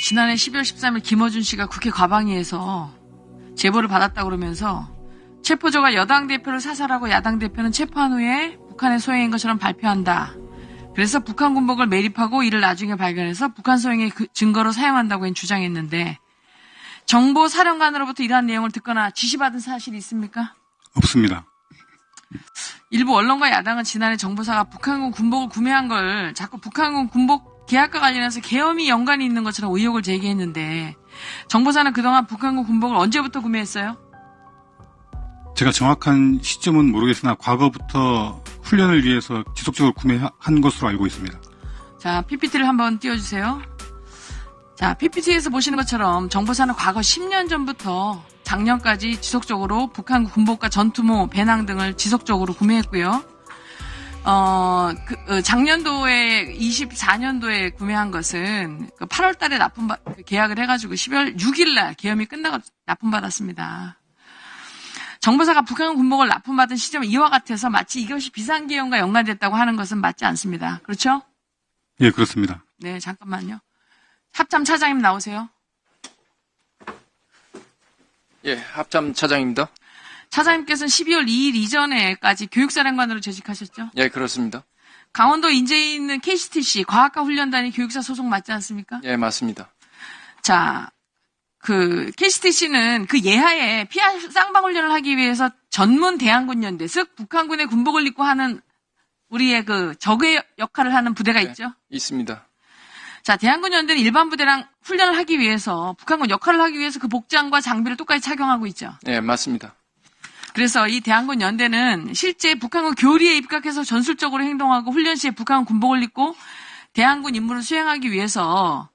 지난해 12월 13일 김어준 씨가 국회 과방위에서 제보를 받았다 그러면서 체포조가 여당 대표를 사살하고 야당 대표는 체포한 후에 북한의 소행인 것처럼 발표한다. 그래서 북한 군복을 매립하고 이를 나중에 발견해서 북한 소행의 그 증거로 사용한다고 주장했는데 정보 사령관으로부터 이러한 내용을 듣거나 지시받은 사실이 있습니까? 없습니다. 일부 언론과 야당은 지난해 정보사가 북한군 군복을 구매한 걸 자꾸 북한군 군복 계약과 관련해서 계엄이 연관이 있는 것처럼 의혹을 제기했는데 정보사는 그동안 북한군 군복을 언제부터 구매했어요? 제가 정확한 시점은 모르겠으나 과거부터 훈련을 위해서 지속적으로 구매한 것으로 알고 있습니다. 자, PPT를 한번 띄워주세요. 자, PPT에서 보시는 것처럼 정보사는 과거 10년 전부터 작년까지 지속적으로 북한 군복과 전투모, 배낭 등을 지속적으로 구매했고요. 어, 그, 어, 작년도에 24년도에 구매한 것은 8월 달에 납품 계약을 해가지고 10월 6일 날 계엄이 끝나고 납품받았습니다. 정보사가 북한 군복을 납품받은 시점은 이와 같아서 마치 이것이 비상계엄과 연관됐다고 하는 것은 맞지 않습니다. 그렇죠? 예, 그렇습니다. 네, 잠깐만요. 합참 차장님 나오세요. 예, 합참 차장입니다. 차장님께서는 12월 2일 이전에까지 교육사령관으로 재직하셨죠? 예, 그렇습니다. 강원도 인제에 있는 KCTC 과학과 훈련단이 교육사 소속 맞지 않습니까? 예, 맞습니다. 자, 그 KCTC는 그 예하에 피하 쌍방 훈련을 하기 위해서 전문 대항군연대, 즉 북한군의 군복을 입고 하는 우리의 그 적의 역할을 하는 부대가 네. 있죠. 있습니다. 자, 대한군 연대는 일반 부대랑 훈련을 하기 위해서 북한군 역할을 하기 위해서 그 복장과 장비를 똑같이 착용하고 있죠. 예, 맞습니다. 그래서 이 대한군 연대는 실제 북한군 교리에 입각해서 전술적으로 행동하고 훈련 시에 북한군 군복을 입고 대한군 임무를 수행하기 위해서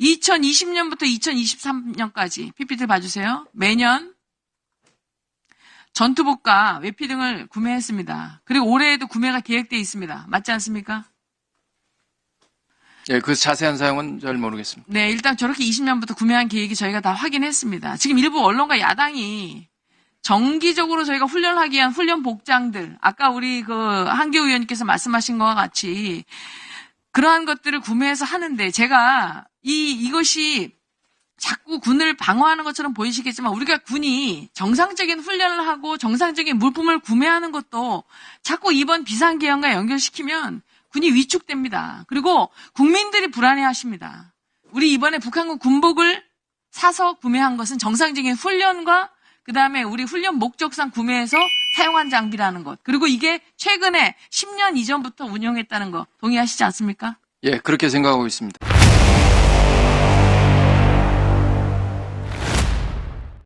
2020년부터 2023년까지 PPT 봐주세요. 매년 전투복과 외피 등을 구매했습니다. 그리고 올해에도 구매가 계획되어 있습니다. 맞지 않습니까? 예, 그 자세한 사용은 잘 모르겠습니다. 네, 일단 저렇게 20년부터 구매한 계획이 저희가 다 확인했습니다. 지금 일부 언론과 야당이 정기적으로 저희가 훈련하기 위한 훈련 복장들, 아까 우리 그 한교 의원님께서 말씀하신 것과 같이 그러한 것들을 구매해서 하는데 제가 이, 이것이 자꾸 군을 방어하는 것처럼 보이시겠지만 우리가 군이 정상적인 훈련을 하고 정상적인 물품을 구매하는 것도 자꾸 이번 비상계엄과 연결시키면 군이 위축됩니다. 그리고 국민들이 불안해하십니다. 우리 이번에 북한군 군복을 사서 구매한 것은 정상적인 훈련과 그 다음에 우리 훈련 목적상 구매해서 사용한 장비라는 것. 그리고 이게 최근에 10년 이전부터 운영했다는 거 동의하시지 않습니까? 예, 그렇게 생각하고 있습니다.